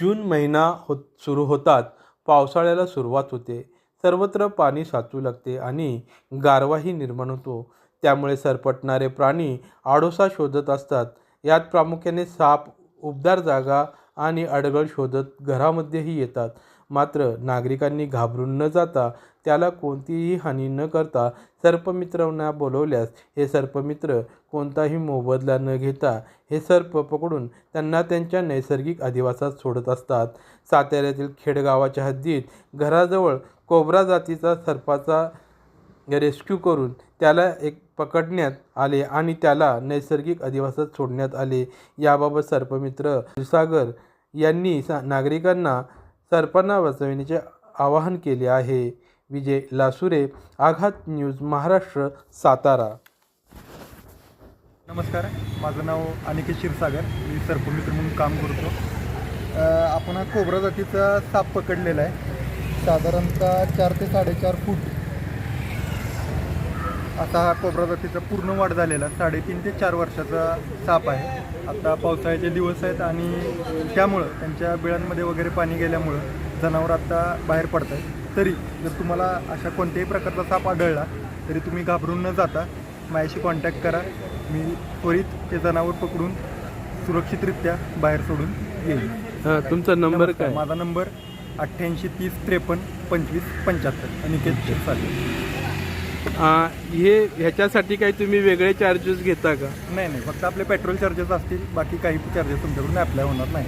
जून महिना होत सुरू होतात. पावसाळ्याला सुरुवात होते. सर्वत्र पाणी साचू लागते आणि गारवाही निर्माण होतो. त्यामुळे सरपटणारे प्राणी आडोसा शोधत असतात. यात प्रामुख्याने साप उबदार जागा आणि अडगळ शोधत घरामध्येही येतात. मात्र नागरिकांनी घाबरून न जाता त्याला कोणतीही हानी न करता सर्पमित्रांना बोलवल्यास हे सर्पमित्र कोणताही मोबदला न घेता हे सर्प पकडून त्यांना त्यांच्या नैसर्गिक अधिवासात सोडत असतात. साताऱ्यातील खेडगावाच्या हद्दीत घराजवळ कोबरा जातीचा सर्पाचा रेस्क्यू करून त्याला एक पकडण्यात आले आणि त्याला नैसर्गिक अधिवासात सोडण्यात आले. याबाबत सर्पमित्र क्षीरसागर यांनी सा नागरिकांना सर्पांना वाचविण्याचे आवाहन केले आहे. विजय लासुरे आघात न्यूज महाराष्ट्र सातारा. नमस्कार माझं नाव अनिकेत क्षीरसागर. मी सर्पमित्र म्हणून काम करतो. आपण हा कोबरा जातीचा साप पकडलेला आहे. साधारणतः चार ते साडेचार फूट असा हा कोबरा जातीचा पूर्ण वाढ झालेला साडेतीन ते चार वर्षाचा साप आहे. आता पावसाळ्याचे दिवस आहेत आणि त्यामुळं त्यांच्या बिळांमध्ये वगैरे पाणी गेल्यामुळं जनावर आता बाहेर पडत आहेत तरी जर तुम्हाला अशा कोणत्याही प्रकारचा साप आढळला तरी तुम्ही घाबरून न जाता माझ्याशी कॉन्टॅक्ट करा. मी त्वरित ते जनावर पकडून सुरक्षितरित्या बाहेर सोडून येईल. तुमचा नंबर काय? माझा नंबर अठ्ठ्याऐंशी तीस त्रेपन्न पंचवीस पंच्याहत्तर. अनिकेत आ, हे ह्याच्यासाठी काही तुम्ही वेगळे चार्जेस घेता का? नाही नाही फक्त आपले पेट्रोल चार्जेस असतील बाकी काही चार्जेस तुमच्याकडून अप्लाय होणार नाही.